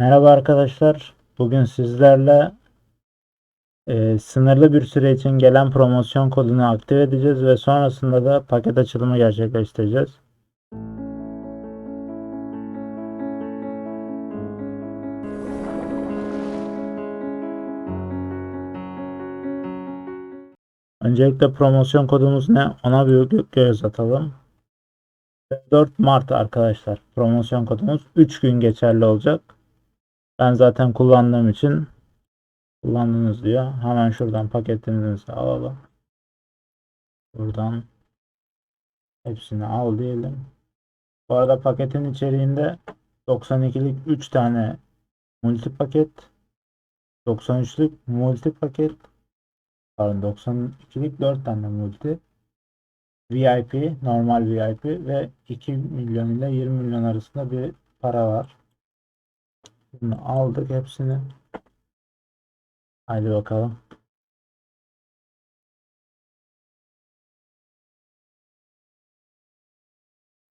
Merhaba arkadaşlar. Bugün sizlerle e, sınırlı bir süre için gelen promosyon kodunu aktive edeceğiz ve sonrasında da paket açılımı gerçekleştireceğiz. Öncelikle promosyon kodumuz ne? Ona bir gö- göz atalım. 4 Mart arkadaşlar. Promosyon kodumuz 3 gün geçerli olacak. Ben zaten kullandığım için kullandınız diyor. Hemen şuradan paketimizi alalım. Buradan hepsini al diyelim. Bu arada paketin içeriğinde 92'lik 3 tane multi paket 93'lük multi paket pardon 92'lik 4 tane multi VIP, normal VIP ve 2 milyon ile 20 milyon arasında bir para var. Bunu aldık hepsini. Haydi bakalım.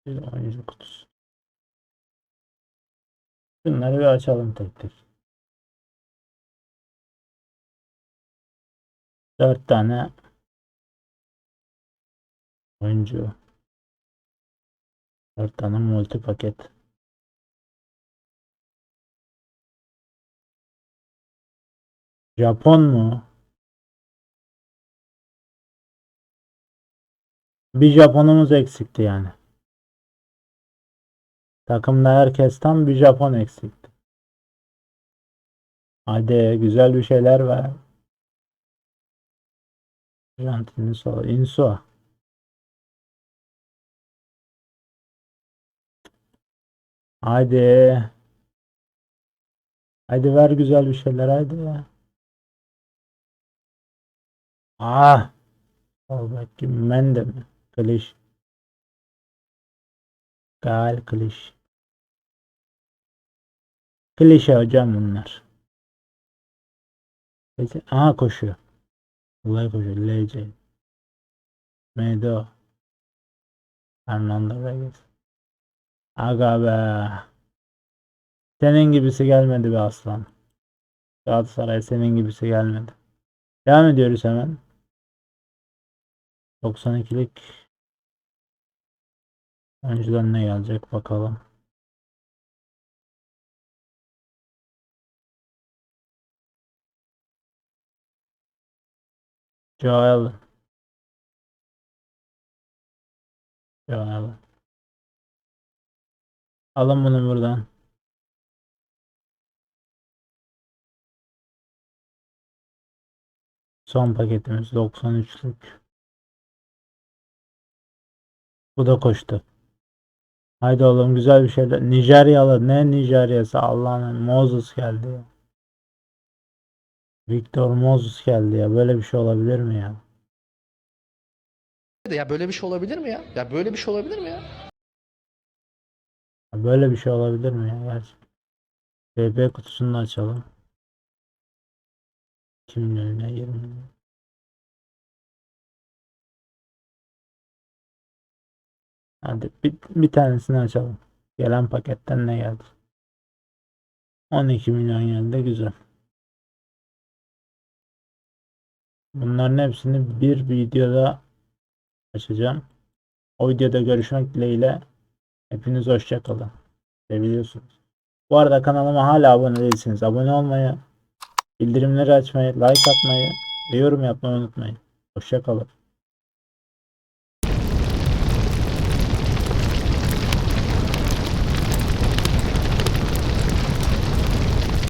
Bir oyuncu kutusu. Bunları bir açalım tek tek. Dört tane oyuncu. Dört tane multi paket. Japon mu? Bir Japonumuz eksikti yani. Takımda herkesten bir Japon eksikti. Hadi güzel bir şeyler ver. Arjantinli sol. Insua. Haydi. Haydi ver güzel bir şeyler haydi. Ah. Al bakayım ben de mi? Kliş. Gal kliş. Klişe hocam bunlar. Peki, aha koşuyor. Olay koşuyor. LC. Medo. Fernando Reyes. Aga be. Senin gibisi gelmedi be aslan. Galatasaray senin gibisi gelmedi. Devam ediyoruz hemen. 92'lik Önceden ne gelecek bakalım. Joel. Joel. Alın bunu buradan. Son paketimiz 93'lük. Bu da koştu. Haydi oğlum güzel bir şeyler. Nijeryalı ne Nijerya'sı Allah'ın Moses geldi ya. Victor Moses geldi ya. Böyle bir şey olabilir mi ya? Ya böyle bir şey olabilir mi ya? Ya böyle bir şey olabilir mi ya? Böyle bir şey olabilir mi ya? Gerçekten. BB kutusunu açalım. 2 milyon ile 20 milyon. Hadi bir, bir tanesini açalım. Gelen paketten ne geldi? 12 milyon geldi. Güzel. Bunların hepsini bir videoda açacağım. O videoda görüşmek dileğiyle. Hepiniz hoşça kalın. Seviyorsunuz. Bu arada kanalıma hala abone değilseniz abone olmayı, bildirimleri açmayı, like atmayı yorum yapmayı unutmayın. Hoşça kalın.